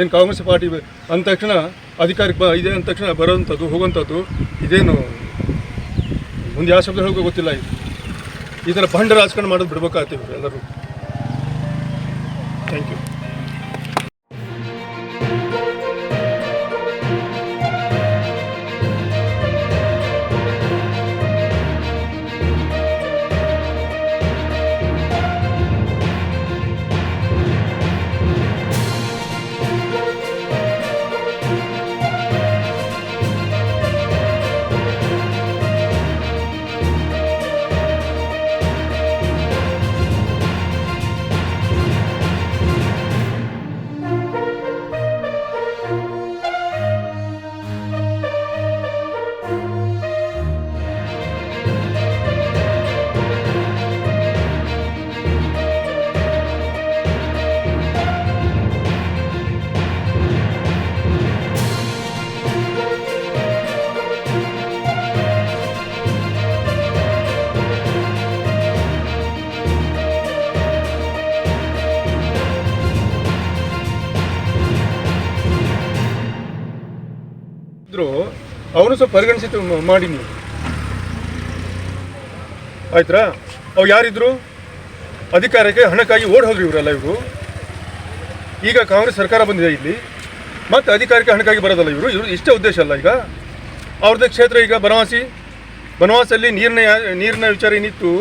ಏನು ಕಾಂಗ್ರೆಸ್ ಪಾರ್ಟಿ ಅಂದ ತಕ್ಷಣ ಅಧಿಕಾರಕ್ಕೆ ಬ ಇದೆ ಅಂದ ತಕ್ಷಣ ಬರೋವಂಥದ್ದು, ಹೋಗುವಂಥದ್ದು ಇದೇನು ಮುಂದೆ ಯಾವ ಶಬ್ದ ಹೇಳೋಕೆ ಗೊತ್ತಿಲ್ಲ ಇದು. ಈ ಥರ ಭಂಡ ರಾಜಕಾರಣ ಮಾಡೋದು ಬಿಡ್ಬೇಕಾಗ್ತೀವಿ ಎಲ್ಲರೂ. ಥ್ಯಾಂಕ್ ಯು ಇದ್ರು, ಅವನು ಸ್ವಲ್ಪ ಪರಿಗಣಿಸಿ ಮಾಡಿ ನೀವು. ಆಯ್ತಾ ಅವ್ರು ಯಾರಿದ್ರು? ಅಧಿಕಾರಕ್ಕೆ ಹಣಕ್ಕಾಗಿ ಓಡ್ ಹೋದ್ರಿ ಇವರೆಲ್ಲ ಇವರು. ಈಗ ಕಾಂಗ್ರೆಸ್ ಸರ್ಕಾರ ಬಂದಿದೆ ಇಲ್ಲಿ. ಮತ್ತೆ ಅಧಿಕಾರಕ್ಕೆ ಹಣಕ್ಕಾಗಿ ಬರೋದಲ್ಲ ಇವರು? ಇವರು ಇಷ್ಟೇ ಉದ್ದೇಶ ಅಲ್ಲ ಈಗ? ಅವ್ರದ್ದೇ ಕ್ಷೇತ್ರ ಈಗ ಬನವಾಸಿ. ಬನವಾಸಲ್ಲಿ ನೀರಿನ ನೀರಿನ ವಿಚಾರ ಏನಿತ್ತು,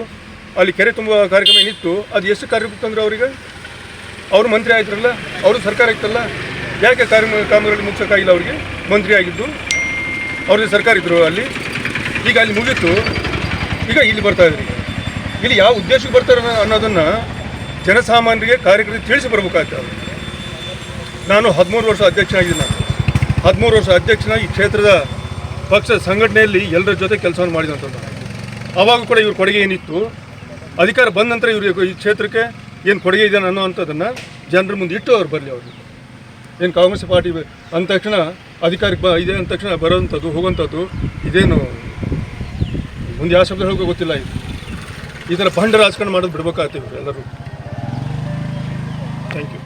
ಅಲ್ಲಿ ಕೆರೆ ತುಂಬುವ ಕಾರ್ಯಕ್ರಮ ಏನಿತ್ತು, ಅದು ಎಷ್ಟು ಕಾರ್ಯಕ್ರಮ ಅವ್ರಿಗೆ ಅವರಿಗೆ? ಅವರು ಮಂತ್ರಿ ಆಯ್ತಾರಲ್ಲ? ಅವರು ಸರ್ಕಾರ ಇತ್ತಲ್ಲ? ಯಾಕೆ ಕಾರ್ಯ ಕಾಮಗಾರಿ ಮುಗಿಸೋಕ್ಕಾಗಿಲ್ಲ ಅವರಿಗೆ? ಮಂತ್ರಿ ಆಗಿದ್ದು. ಅವ್ರದ್ದು ಸರ್ಕಾರ ಇದ್ರು ಅಲ್ಲಿ. ಈಗ ಅಲ್ಲಿ ಮುಗೀತು. ಈಗ ಇಲ್ಲಿ ಬರ್ತಾ ಇದ್ರಿ. ಇಲ್ಲಿ ಯಾವ ಉದ್ದೇಶಕ್ಕೆ ಬರ್ತಾರೆ ಅನ್ನೋ- ಅನ್ನೋದನ್ನು ಜನಸಾಮಾನ್ಯರಿಗೆ, ಕಾರ್ಯಕರ್ತರಿಗೆ ತಿಳಿಸಿ ಬರ್ಬೇಕಾಗ್ತದೆ ಅವ್ರು. ನಾನು ಹದಿಮೂರು ವರ್ಷ ಅಧ್ಯಕ್ಷನಾಗಿದ್ದೀನಿ ನಾನು. ಹದಿಮೂರು ವರ್ಷ ಅಧ್ಯಕ್ಷನಾಗಿ ಈ ಕ್ಷೇತ್ರದ ಪಕ್ಷದ ಸಂಘಟನೆಯಲ್ಲಿ ಎಲ್ಲರ ಜೊತೆ ಕೆಲಸವನ್ನು ಮಾಡಿದಂಥದ್ದು ಆವಾಗ ಕೂಡ ಇವ್ರ ಕೊಡುಗೆ ಏನಿತ್ತು? ಅಧಿಕಾರ ಬಂದ ನಂತರ ಇವರು ಈ ಕ್ಷೇತ್ರಕ್ಕೆ ಏನು ಕೊಡುಗೆ ಇದೆ ಅನ್ನೋವಂಥದ್ದನ್ನು ಜನರ ಮುಂದೆ ಇಟ್ಟು ಅವ್ರು ಬರಲಿ ಅವರು ಏನು ಕಾಂಗ್ರೆಸ್ ಪಾರ್ಟಿ ಅಂದ ತಕ್ಷಣ ಅಧಿಕಾರಕ್ಕೆ ಬ ಇದೆ ಅಂದ ತಕ್ಷಣ ಬರೋವಂಥದ್ದು, ಹೋಗುವಂಥದ್ದು ಇದೇನು ಮುಂದೆ ಯಾವ ಶಬ್ದ ಹೋಗೋ ಗೊತ್ತಿಲ್ಲ ಇದು. ಈ ಥರ ಭಂಡ ರಾಜಕಾರಣ ಮಾಡೋದು ಬಿಡ್ಬೇಕಾಗ್ತೀವಿ ಎಲ್ಲರೂ. Thank you